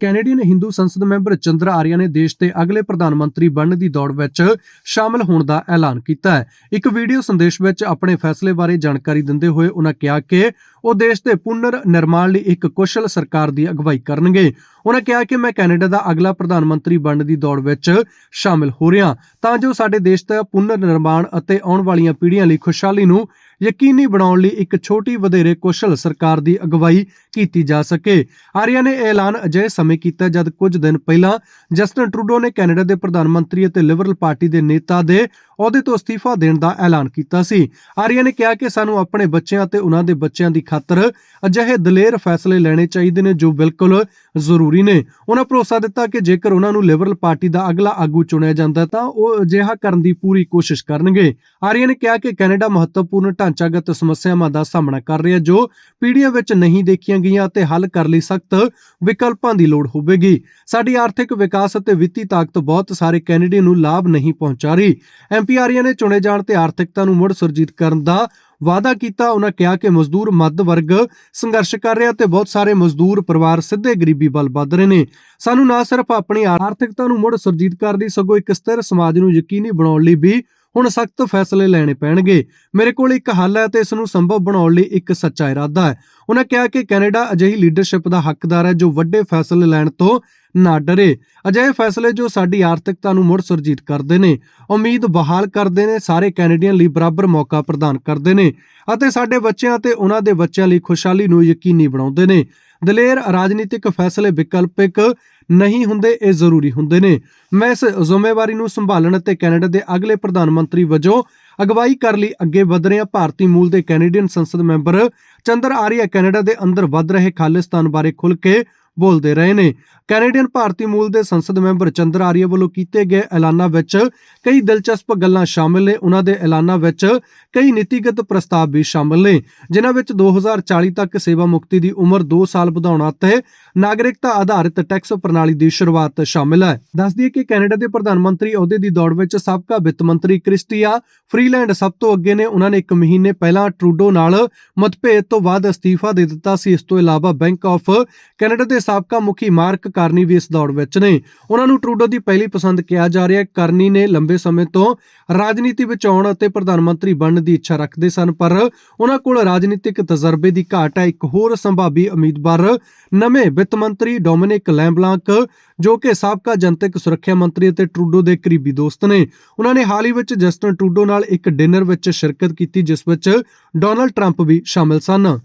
Canadian Hindu ਸੰਸਦ member Chandra Arya ਨੇ ਦੇਸ਼ ਦੇ ਅਗਲੇ ਪ੍ਰਧਾਨ ਮੰਤਰੀ ਬਣਨ ਦੀ ਦੌੜ ਵਿੱਚ ਸ਼ਾਮਲ ਹੋਣ ਦਾ ਐਲਾਨ ਕੀਤਾ ਹੈ। ਇੱਕ ਵੀਡੀਓ ਸੰਦੇਸ਼ ਵਿੱਚ ਆਪਣੇ ਫੈਸਲੇ ਬਾਰੇ ਜਾਣਕਾਰੀ ਦਿੰਦੇ ਹੋਏ ਉਨ੍ਹਾਂ ਕਿਹਾ ਕਿ ਉਹ ਦੇਸ਼ ਦੇ ਪੁਨਰ ਨਿਰਮਾਣ ਲਈ ਇੱਕ ਕੁਸ਼ਲ ਸਰਕਾਰ ਦੀ ਅਗਵਾਈ ਕਰਨਗੇ। ਉਹਨਾਂ ਕਿਹਾ ਕਿ ਮੈਂ ਕੈਨੇਡਾ ਦਾ ਅਗਲਾ ਪ੍ਰਧਾਨ ਮੰਤਰੀ ਬਣਨ ਦੀ ਦੌੜ ਵਿੱਚ ਸ਼ਾਮਲ ਹੋ ਰਿਹਾ ਤਾਂ ਜੋ ਸਾਡੇ ਦੇਸ਼ ਦਾ ਪੁਨਰ ਨਿਰਮਾਣ ਅਤੇ ਆਉਣ ਵਾਲੀਆਂ ਪੀੜ੍ਹੀਆਂ ਲਈ ਖੁਸ਼ਹਾਲੀ ਨੂੰ ਯਕੀਨੀ ਬਣਾਉਣ ਲਈ ਇੱਕ ਛੋਟੀ ਵਧੇਰੇ ਕੁਸ਼ਲ ਸਰਕਾਰ ਦੀ ਅਗਵਾਈ ਕੀਤੀ ਜਾ ਸਕੇ। ਆਰੀਆ ਨੇ ਇਹ ਐਲਾਨ ਅਜਿਹੇ ਸਮੇਂ ਕੀਤਾ ਜਦ ਕੁਝ ਦਿਨ ਪਹਿਲਾਂ ਜਸਟਨ ਟਰੂਡੋ ਨੇ ਕੈਨੇਡਾ ਦੇ ਪ੍ਰਧਾਨ ਮੰਤਰੀ ਅਤੇ ਲਿਬਰਲ ਪਾਰਟੀ ਦੇ ਨੇਤਾ ਦੇ ਅਹੁਦੇ ਤੋਂ ਅਸਤੀਫਾ ਦੇਣ ਦਾ ਐਲਾਨ ਕੀਤਾ ਸੀ। ਆਰੀਆ ਨੇ ਕਿਹਾ ਕਿ ਸਾਨੂੰ ਆਪਣੇ ਬੱਚਿਆਂ ਅਤੇ ਉਹਨਾਂ ਦੇ ਬੱਚਿਆਂ ਦੀ ਖਾਤਰ ਅਜਿਹੇ ਦਲੇਰ ਫੈਸਲੇ ਲੈਣੇ ਚਾਹੀਦੇ ਨੇ ਜੋ ਬਿਲਕੁਲ ਜ਼ਰੂਰੀ ਨੇ। ਉਹਨਾਂ ਭਰੋਸਾ ਦਿੱਤਾ ਕਿ ਜੇਕਰ ਉਹਨਾਂ ਨੂੰ ਲਿਬਰਲ ਪਾਰਟੀ ਦਾ ਅਗਲਾ ਆਗੂ ਚੁਣਿਆ ਜਾਂਦਾ ਤਾਂ ਉਹ ਅਜਿਹਾ ਕਰਨ ਦੀ ਪੂਰੀ ਕੋਸ਼ਿਸ਼ ਕਰਨਗੇ। ਆਰੀਆ ਨੇ ਕਿਹਾ ਕਿ ਕੈਨੇਡਾ ਮਹੱਤਵਪੂਰਨ ਢਾਂਚਾਗਤ ਸਮੱਸਿਆਵਾਂ ਦਾ ਸਾਹਮਣਾ ਕਰ ਰਿਹਾ ਜੋ ਪੀੜ੍ਹੀਆਂ ਵਿੱਚ ਨਹੀਂ ਦੇਖੀਆਂ ਗਈਆਂ ਅਤੇ ਹੱਲ ਕਰਨ ਲਈ ਸਖਤ ਵਿਕਲਪਾਂ ਦੀ ਲੋੜ ਹੋਵੇਗੀ। ਸਾਡੀ ਆਰਥਿਕ ਵਿਕਾਸ ਅਤੇ ਵਿੱਤੀ ਤਾਕਤ ਬਹੁਤ ਸਾਰੇ ਕੈਨੇਡੀਅਨ ਨੂੰ ਲਾਭ ਨਹੀਂ ਪਹੁੰਚਾ ਰਹੀ। ਐਮਪੀ ਆਰੀਆ ਨੇ ਚੁਣੇ ਜਾਣ ਤੇ ਆਰਥਿਕਤਾ ਨੂੰ ਮੁੜ ਸੁਰਜੀਤ ਕਰਨ ਦਾ ਵਾਅਦਾ ਕੀਤਾ। ਉਹਨਾਂ ਕਿਹਾ ਕਿ ਮਜ਼ਦੂਰ ਮੱਧ ਵਰਗ ਸੰਘਰਸ਼ ਕਰ ਰਿਹਾ ਤੇ ਬਹੁਤ ਸਾਰੇ ਮਜ਼ਦੂਰ ਪਰਿਵਾਰ ਸਿੱਧੇ ਗਰੀਬੀ ਵੱਲ ਵੱਧ ਰਹੇ ਨੇ। ਸਾਨੂੰ ਨਾ ਸਿਰਫ ਆਪਣੀ ਆਰਥਿਕਤਾ ਨੂੰ ਮੁੜ ਸੁਰਜੀਤ ਕਰਨ ਦੀ ਸਗੋਂ ਇੱਕ ਸਥਿਰ ਸਮਾਜ ਨੂੰ ਯਕੀਨੀ ਬਣਾਉਣ ਲਈ ਵੀ ਹੁਣ ਸਖਤ ਫੈਸਲੇ ਲੈਣੇ ਪੈਣਗੇ। ਮੇਰੇ ਕੋਲ ਇੱਕ ਹੱਲ ਹੈ ਤੇ ਇਸ ਨੂੰ ਸੰਭਵ ਬਣਾਉਣ ਲਈ ਇੱਕ ਸੱਚਾ ਇਰਾਦਾ ਹੈ। ਉਹਨਾਂ ਕਿਹਾ ਕਿ ਕੈਨੇਡਾ ਅਜਿਹੀ ਲੀਡਰਸ਼ਿਪ ਦਾ ਹੱਕਦਾਰ ਹੈ ਜੋ ਵੱਡੇ ਫੈਸਲੇ ਲੈਣ ਤੋਂ ਨਾ ਡਰੇ। ਅਜਿਹੇ ਫੈਸਲੇ ਜੋ ਸਾਡੀ ਆਰਥਿਕਤਾ ਨੂੰ ਮੁੜ ਸੁਰਜੀਤ ਕਰਦੇ ਨੇ, ਉਮੀਦ ਬਹਾਲ ਕਰਦੇ ਨੇ, ਸਾਰੇ ਕੈਨੇਡੀਅਨ ਲਈ ਬਰਾਬਰ ਮੌਕਾ ਪ੍ਰਦਾਨ ਕਰਦੇ ਨੇ ਅਤੇ ਸਾਡੇ ਬੱਚਿਆਂ ਤੇ ਉਹਨਾਂ ਦੇ ਬੱਚਿਆਂ ਲਈ ਖੁਸ਼ਹਾਲੀ ਨੂੰ ਯਕੀਨੀ ਬਣਾਉਂਦੇ ਨੇ। ਦਲੇਰ ਰਾਜਨੀਤਿਕ ਫੈਸਲੇ ਵਿਕਲਪਿਕ ਨਹੀਂ ਹੁੰਦੇ, ਇਹ ਜ਼ਰੂਰੀ ਹੁੰਦੇ ਨੇ। ਮੈਂ ਇਸ ਜ਼ਿੰਮੇਵਾਰੀ ਨੂੰ ਸੰਭਾਲਣ ਅਤੇ ਕੈਨੇਡਾ ਦੇ ਅਗਲੇ ਪ੍ਰਧਾਨ ਮੰਤਰੀ ਵਜੋਂ ਅਗਵਾਈ ਕਰ ਲਈ। ਅੱਗੇ ਵਧ ਰਿਹਾ ਭਾਰਤੀ ਮੂਲ ਦੇ ਕੈਨੇਡੀਅਨ ਸੰਸਦ ਮੈਂਬਰ ਚੰਦਰ ਆਰੀਆ ਕੈਨੇਡਾ ਦੇ ਅੰਦਰ ਵੱਧ ਰਹੇ ਖਾਲਿਸਤਾਨ ਬਾਰੇ ਖੁੱਲ੍ਹ ਕੇ ਬੋਲਦੇ ਰਹੇ ਨੇ। ਕੈਨੇਡੀਅਨ ਭਾਰਤੀ ਮੂਲ ਦੇ ਸੰਸਦ ਮੈਂਬਰ ਚੰਦਰ ਆਰੀਆ ਵੱਲੋਂ ਕੀਤੇ ਗਏ ਐਲਾਨਾਂ ਵਿੱਚ ਕਈ ਦਿਲਚਸਪ ਗੱਲਾਂ ਸ਼ਾਮਲ ਨੇ। ਉਹਨਾਂ ਦੇ ਐਲਾਨਾਂ ਵਿੱਚ ਕਈ ਨੀਤੀਗਤ ਪ੍ਰਸਤਾਵ ਵੀ ਸ਼ਾਮਲ ਨੇ, ਜਿਨ੍ਹਾਂ ਵਿੱਚ 2040 ਤੱਕ ਸੇਵਾ ਮੁਕਤੀ ਦੀ ਉਮਰ 2 ਸਾਲ ਵਧਾਉਣਾ ਤੇ ਨਾਗਰਿਕਤਾ ਆਧਾਰਿਤ ਟੈਕਸ ਪ੍ਰਣਾਲੀ ਦੀ ਸ਼ੁਰੂਆਤ ਸ਼ਾਮਲ ਹੈ। ਦੱਸ ਦਈਏ ਕਿ ਕੈਨੇਡਾ ਦੇ ਪ੍ਰਧਾਨ ਮੰਤਰੀ ਅਹੁਦੇ ਦੀ ਦੌੜ ਵਿੱਚ ਸਾਬਕਾ ਵਿੱਤ ਮੰਤਰੀ ਕ੍ਰਿਸਟੀਆ ਫ੍ਰੀਲੈਂਡ ਸਭ ਤੋਂ ਅੱਗੇ ਨੇ। ਉਹਨਾਂ ਨੇ ਇੱਕ ਮਹੀਨੇ ਪਹਿਲਾਂ ਟਰੂਡੋ ਨਾਲ ਮਤਭੇਦ ਤੋਂ ਬਾਅਦ ਅਸਤੀਫਾ ਦੇ ਦਿੱਤਾ ਸੀ। ਇਸ ਤੋਂ ਇਲਾਵਾ ਬੈਂਕ ਆਫ ਕੈਨੇਡਾ ਦੇ ਦੇ ਸਾਬਕਾ ਮੁਖੀ ਮਾਰਕ ਕਰਨੀ ਵੀ ਇਸ ਦੌੜ ਵਿੱਚ ਨੇ। ਉਹਨਾਂ ਨੂੰ ਟਰੂਡੋ ਦੀ ਪਹਿਲੀ ਪਸੰਦ ਕਿਹਾ ਜਾ ਰਿਹਾ ਹੈ। ਕਾਰਨੀ ਨੇ ਲੰਬੇ ਸਮੇਂ ਤੋਂ ਰਾਜਨੀਤੀ ਵਿੱਚ ਆਉਣ ਅਤੇ ਪ੍ਰਧਾਨ ਮੰਤਰੀ ਬਣਨ ਦੀ ਇੱਛਾ ਰੱਖਦੇ ਸਨ, ਪਰ ਉਹਨਾਂ ਕੋਲ ਰਾਜਨੀਤਿਕ ਤਜਰਬੇ ਦੀ ਘਾਟ ਹੈ। ਇੱਕ ਹੋਰ ਸੰਭਾਵੀ ਉਮੀਦਵਾਰ, ਨਵੇਂ ਵਿੱਤ ਮੰਤਰੀ ਡੋਮਿਨਿਕ ਲੈਂਬਲਾਂਕ, ਜੋ ਕਿ ਸਾਬਕਾ ਜਨਤਕ ਸੁਰੱਖਿਆ ਮੰਤਰੀ ਅਤੇ ਟਰੂਡੋ ਦੇ ਕਰੀਬੀ ਦੋਸਤ ਨੇ। ਉਹਨਾਂ ਨੇ ਹਾਲ ਹੀ ਵਿੱਚ ਜਸਟਨ ਟਰੂਡੋ ਨਾਲ ਇੱਕ ਡਿਨਰ ਵਿੱਚ ਸ਼ਿਰਕਤ ਕੀਤੀ, ਜਿਸ ਵਿੱਚ ਡੋਨਲਡ ਟਰੰਪ ਵੀ ਸ਼ਾਮਲ ਸਨ।